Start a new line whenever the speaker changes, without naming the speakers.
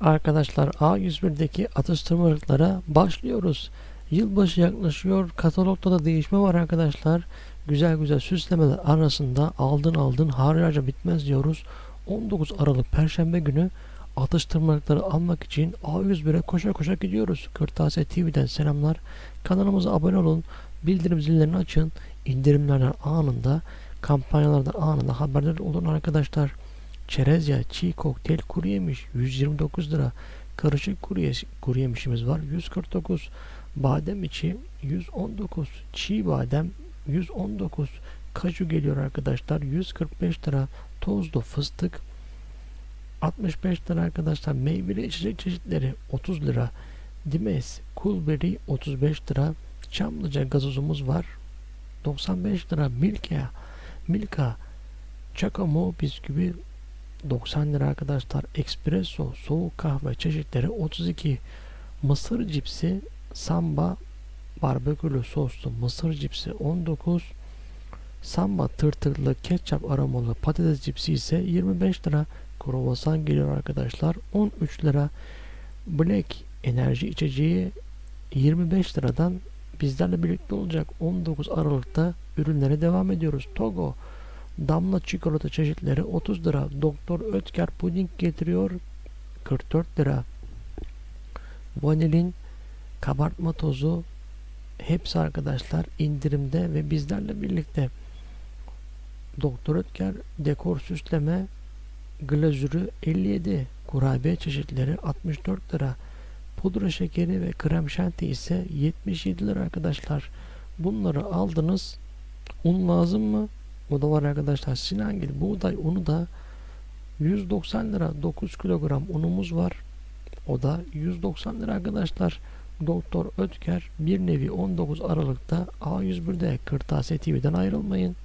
Arkadaşlar A101'deki atıştırmalıklara başlıyoruz. Yılbaşı yaklaşıyor. Katalogda da değişme var arkadaşlar. Güzel güzel süslemeler arasında aldın aldın harcaca bitmez diyoruz. 19 Aralık Perşembe günü atıştırmalıkları almak için A101'e koşa koşa gidiyoruz. Kırtasiye TV'den selamlar. Kanalımıza abone olun. Bildirim zillerini açın. İndirimlerden anında, kampanyalardan anında haberdar olun arkadaşlar. Çerez yağı, çiğ kokteyl, kuru yemiş 129 lira. Karışık kuru, ye- kuru yemişimiz var 149. Badem içi 119. Çiğ badem 119. Kaju geliyor arkadaşlar 145 lira. Tozlu fıstık 65 lira arkadaşlar. Meyveli içecek çeşitleri 30 lira. Dimes, Coolberry 35 lira. Çamlıca gazozumuz var 95 lira. Milka, Milka, Çakamo bisküvi 90 lira arkadaşlar. Espresso, soğuk kahve çeşitleri 32. Mısır cipsi, samba, barbekülü soslu mısır cipsi 19. Samba tırtırlı ketçap aromalı patates cipsi ise 25 lira. Kruvasan geliyor arkadaşlar 13 lira. Black enerji içeceği 25 liradan bizlerle birlikte olacak. 19 Aralık'ta ürünlere devam ediyoruz. Togo Damla çikolata çeşitleri 30 lira. Doktor Ötker puding getiriyor 44 lira. Vanilin kabartma tozu hepsi arkadaşlar indirimde ve bizlerle birlikte. Doktor Ötker dekor süsleme glazürü 57. Kurabiye çeşitleri 64 lira. Pudra şekeri ve krem şanti ise 77 lira arkadaşlar. Bunları aldınız. Un lazım mı? O da var arkadaşlar. Sinangil buğday unu da 190 lira 9 kilogram unumuz var. O da 190 lira arkadaşlar. Doktor Ötker bir nevi 19 Aralık'ta A101'de Kırtasiye TV'den ayrılmayın.